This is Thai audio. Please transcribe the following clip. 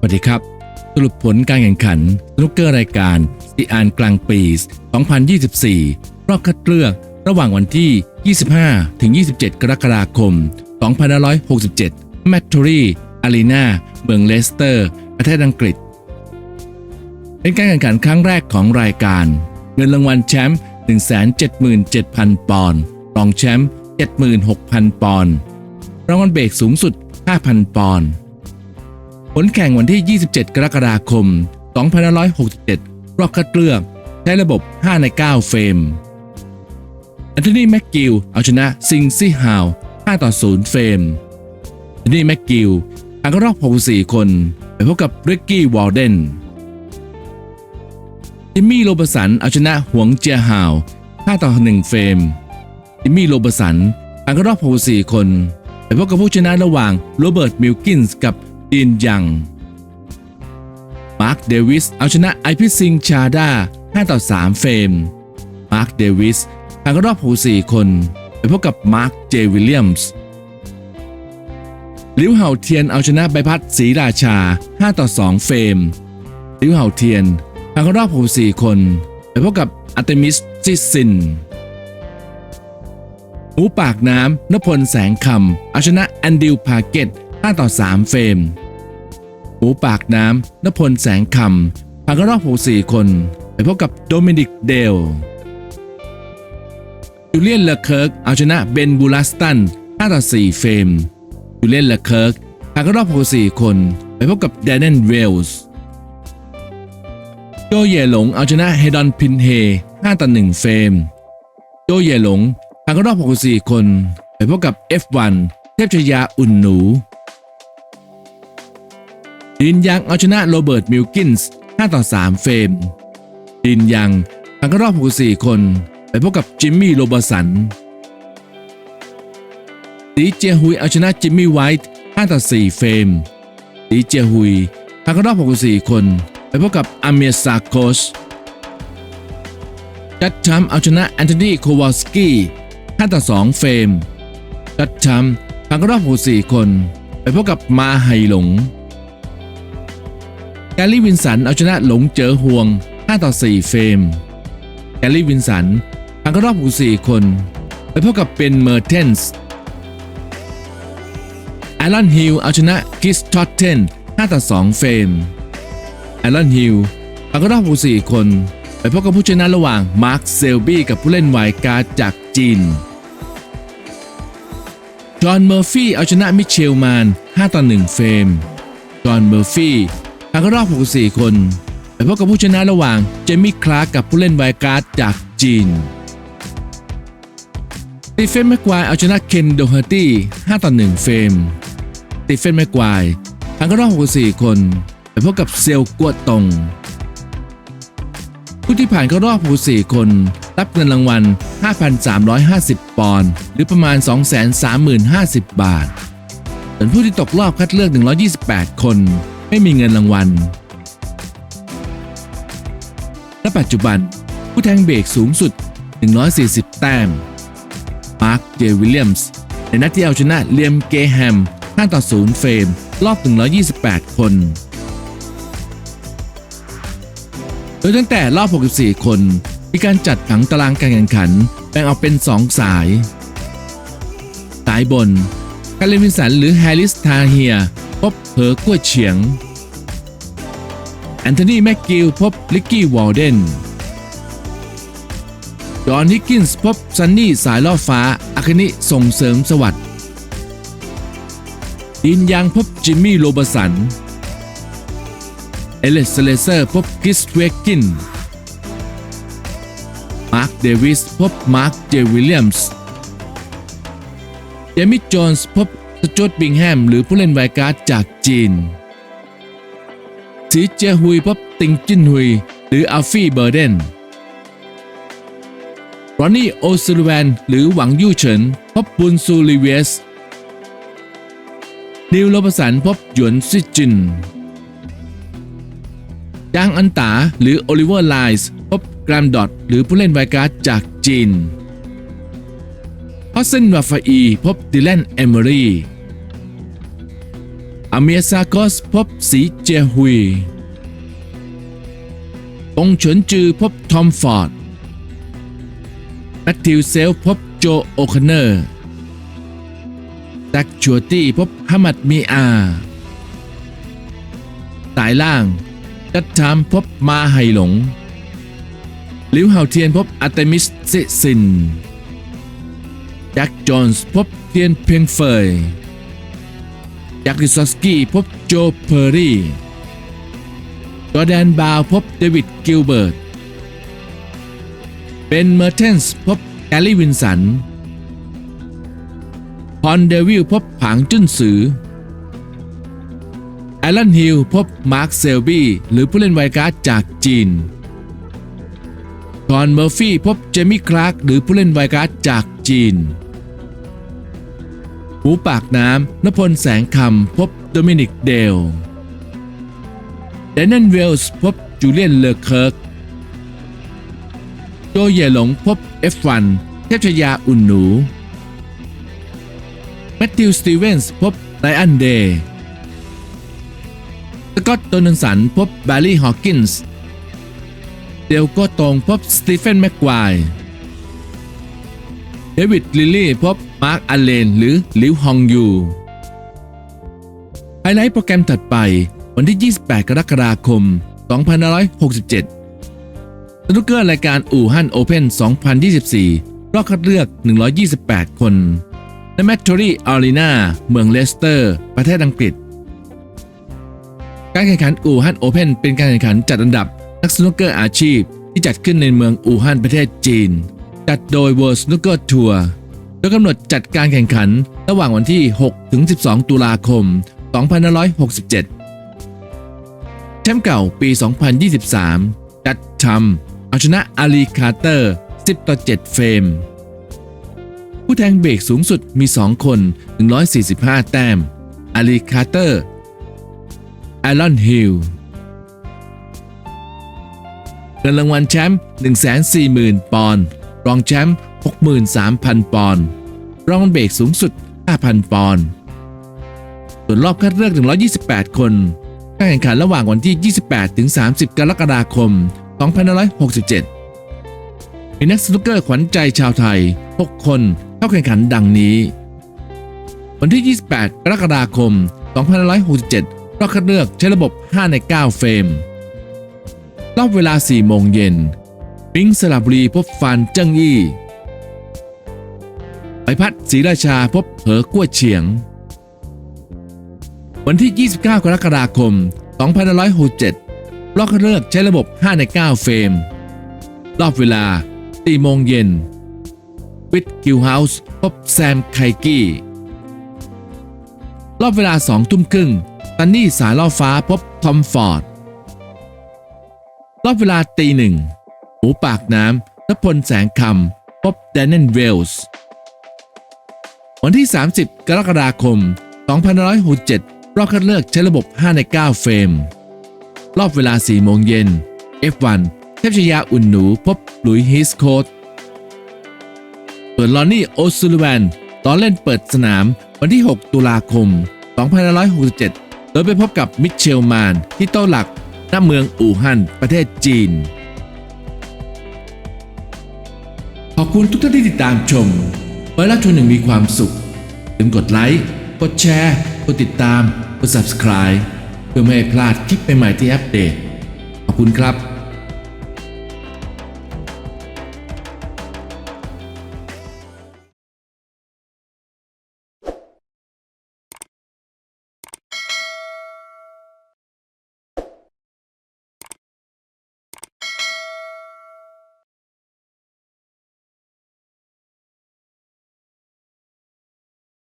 สวัสดีครับ สรุปผลการแข่งขันสนุกเกอร์รายการซีอานกลางปี 2024 รอบคัดเลือกระหว่างวันที่ 25 ถึง 27 กรกฎาคม 2567 แมตทูรีอารีนาเมืองเลสเตอร์ ประเทศอังกฤษ เป็นการแข่งขันครั้งแรกของรายการ เงินรางวัลแชมป์ 177,000 ปอนด์รองแชมป์ 76,000 ปอนด์รางวัลเบรกสูงสุด 5,000 ปอนด์ ลแข่งวันที่ 27 กรกฎาคม 2567 รอบคัดเลือก ใช้ระบบ 5 ใน 9 เฟรมแอนโทนีแม็กกิลเอาชนะซิงซี่ฮาว 5 ต่อ 0 เฟรมแอนโทนีแม็กกิลผ่านรอบ 64 คน ไปพบกับริกกี้วอลเดนจิมมี่โรบสันเอาชนะหวงเจียฮาว 5 ต่อ 1 เฟรม จิมมี่โรบสันผ่านรอบ 64 คนไปพบกับผู้ชนะระหว่างโรเบิร์ตมิลกินส์กับ ดีนยัง มาร์คเดวิสเอาชนะไอพิซิงชาดา5ต่อ 3 เฟรม มาร์คเดวิสผ่านเข้ารอบ64คนไปพบกับมาร์คเจวิลเลียมส์ลิวเห่าเทียนเอาชนะใบพัดศรีราชา 5 ต่อ 2 เฟรม ลิวเห่าเทียนผ่านเข้ารอบ64คนไปพบกับอาร์เตมิสซิสซินหมูปากน้ำนพลแสงคำเอาชนะแอนดิวพาเกต5ต่อ 3 เฟรม หมูปากน้ำนพลแสงคำผ่านเข้ารอบ64 คน ไปพบกับโดมินิกเดลจูเลียนเลอเคิร์กเอาชนะเบนบูลัสตัน5ต่อ4เฟรมจูเลียนเลอเคิร์กผ่านเข้ารอบ64 คน ไปพบกับแดนเนนเวลส์โจเย่หลงเอาชนะเฮดอนพินเฮ5ต่อ1เฟรมโจเย่หลงผ่านเข้ารอบ64 คน ไปพบกับ F1 เทพชยาอุ่นหนู ดินยังเอาชนะโรเบิร์ตมิลกินส์5ต่อ 3 เฟรม ดินยังผ่านเข้ารอบ 64 คน ไปพบกับจิมมี่โรเบอร์สันดีเจฮุยเอาชนะจิมมี่ไวท์5ต่อ 4 เฟรม ดีเจฮุยผ่านเข้ารอบ 64 คน ไปพบกับอาเมียซาโคชจัดชัมเอาชนะแอนโทนีโควอสกี้5ต่อ 2 เฟรม จัดชัมผ่านเข้ารอบ 64 คน ไปพบกับมาไฮหลง แกลลี่วินสันเอาชนะหลงเจอห่วง 5 ต่อ 4 เฟรม แกลลี่วินสันผ่านเข้ารอบ64คน ไปพบกับเป็นเมอร์เทนส์แอลลอนฮิลเอาชนะกิสทอตเทน 5 ต่อ 2 เฟรม แอลลอนฮิลผ่านเข้ารอบ64คน ไปพบกับผู้ชนะระหว่างมาร์คเซลบี้กับผู้เล่นไวการจากจีน จอห์นเมอร์ฟี่เอาชนะมิเชลแมน5 ต่อ 1 เฟรม จอห์นเมอร์ฟี่ ผ่านรอบ 64 คนไปพบกับผู้ชนะระหว่างเจมี่คลาร์กกับผู้เล่นไวการ์ดจากจีนตีเฟนแม็กควายเอาชนะเคนโดเฮอร์ตี้ 5 ต่อ 1 เฟรมตีเฟนแม็กควายผ่านรอบ 64 คนไปพบกับเซลกัวตงผู้ที่ผ่านเข้ารอบ 64 คน รับเงินรางวัล 5,350 ปอนด์หรือประมาณ 230,050 บาทส่วนผู้ที่ตกรอบคัดเลือก 128 คน ไม่มีเงินรางวัล และปัจจุบันผู้แทงเบรกสูงสุด 140 แต้ม มาร์ค เจวิลเลียมส์ ในนัดที่เอาชนะเลียมเกแฮม 5 ต่อ 0 เฟรม รอบ 128 คน โดยตั้งแต่รอบ 64 คน มีการจัดผังตารางการแข่งขัน แบ่งออกเป็น 2 สาย สายบนคาร์เลวินสันหรือแฮร์ริสทาเฮีย พบเพอกัวเฉียง แอนโทนีแม็กกิลพบลิกกี้วอลเดนจอห์นฮิกกินส์พบซันนี่สายล่อฟ้าอาคนิส่งเสริมสวัสดิ์ดินยังพบจิมมี่โรเบสัน เอเลสเลเซอร์พบคริสเวกิน มาร์คเดวิสพบมาร์คเจวิลเลียมส์เจมี่โจนส์พบ สจวตบิงแฮม หรือผู้เล่นไวการ์ดจากจีนสีเจฮุยพบติงจินฮุย หรืออัลฟี่เบอร์เดนรอนนี่โอซิลแวนหรือหวังยู่เฉินพบบุนซูลิเวสนิวโรบสันพบหยวนซิจินจางอันตาหรือโอลิเวอร์ไลส์พบแกรมดอทหรือผู้เล่นไวการ์ดจากจีน ฮอสเซนวาฟาอีพบดิแลนเอมอรีอาเมียซากอสพบสีเจฮุยตงเฉินจือพบทอมฟอร์ดแมทธิวเซลพบโจโอคอนเนอร์แจ็คชัวตี้พบฮัมมัดมีอาสายล่างจัดทามพบมาไฮหลง ลิวเฮาเทียนพบอาร์เตมิสเซซิน แจ็คจอห์นส์พบเทียนเพียงเฟยแจ็คลิซอสกี้พบโจเพอร์รี่จอแดนบาวพบเดวิดกิลเบิร์ตเบนเมอร์เทนส์พบแกลลี่วินสันพอนเดวิลพบผางจุ้นซือแอลันฮิลพบมาร์คเซลบี้หรือผู้เล่นไวการ์ดจากจีน คอนเมอร์ฟี่พบเจมี่คลาร์กหรือผู้เล่นไวการ์ดจากจีนหูปากน้ำนพลแสงคำพบโดมินิกเดลเดนนันเวลส์พบจูเลียนเลอเคิร์กโจเย่หลงพบ F1 เทพชยาอุ่นหนูแมทธิวสตีเวนส์พบไ i อันเดย์สกอตโดนันสันพบแบร์รี่ฮอว์กินส์ เดลโก็ตรงพบสตีเฟนแม็กควายเดวิดลิลลี่พบมาร์คอเลนหรือลิวฮองยูไฮไลท์โปรแกรมถัดไปวันที่ 28 กรกฎาคม 2567สนุกเกอร์รายการอู่ฮั่นโอเพน2024 รอบคัดเลือก 128 คนในแมตทอรี่อารีนาเมืองเลสเตอร์ ประเทศอังกฤษ การแข่งขันอู่ฮั่นโอเพนเป็นการแข่งขันจัดอันดับ นักสนุกเกอร์อาชีพที่จัดขึ้นในเมืองอู่ฮั่นประเทศจีน จัดโดย World Snooker Tour โดยกำหนดจัดการแข่งขันระหว่างวันที่ 6 ถึง 12 ตุลาคม 2567 แชมป์เก่าปี 2023จัดทำเอาชนะอาลีคาร์เตอร์ 10 ต่อ 7 เฟรม ผู้แทงเบรกสูงสุดมี 2 คน 145 แต้มอาลีคาร์เตอร์แอลอนฮิล เงินรางวัลแชมป์140,000 ปอนด์รองแชมป์63,000 ปอนด์รองเบรกสูงสุด 5,000 ปอนด์ส่วนรอบคัดเลือก 128 คนการแข่งขันระหว่างวันที่ 28 ถึง 30 กรกฎาคม 2567 มีนักสนุกเกอร์ขวัญใจชาวไทย 6 คนเข้าแข่งขันดังนี้ วันที่ 28 กรกฎาคม 2567 รอบคัดเลือกใช้ระบบ 5 ใน 9 เฟรม รอบเวลา4โมงเย็น ปิงสระบุรีพบฟานเจิ้งอี้ใบพัดศรีราชาพบเหอกั้วเฉียง วันที่ 29 กรกฎาคม 2567รอบคัดเลือกใช้ระบบ 5 ใน 9 เฟรม รอบเวลา4โมงเย็น วิดคิวเฮาส์พบแซมไคกี้ รอบเวลา 2 ทุ่มครึ่งตันนี่สายล่อฟ้าพบทอมฟอร์ด รอบเวลาตีหนึ่งหมูปากน้ำนพลแสงคำพบแดนเนนเวลส์ วันที่ 30 กรกฎาคม 2567 รอบคัดเลือกใช้ระบบ 5 ใน 9 เฟรม รอบเวลา 4 โมงเย็น F1 เทพชยาอุ่นหนูพบหลุยฮิสโคตส่วนลอนนี่โอซูลแวนตอนเล่นเปิดสนามวันที่ 6 ตุลาคม 2567 โดยไปพบกับมิเชลมานที่โต๊ะหลัก ณเมืองอู่ฮั่นประเทศจีน ขอบคุณทุกท่านที่ติดตามชมไว้รับชมอย่างมีความสุขอย่าลืมกดไลค์ กดแชร์ กดติดตาม กด subscribe เพื่อไม่ให้พลาดคลิปใหม่ๆที่อัปเดต ขอบคุณครับ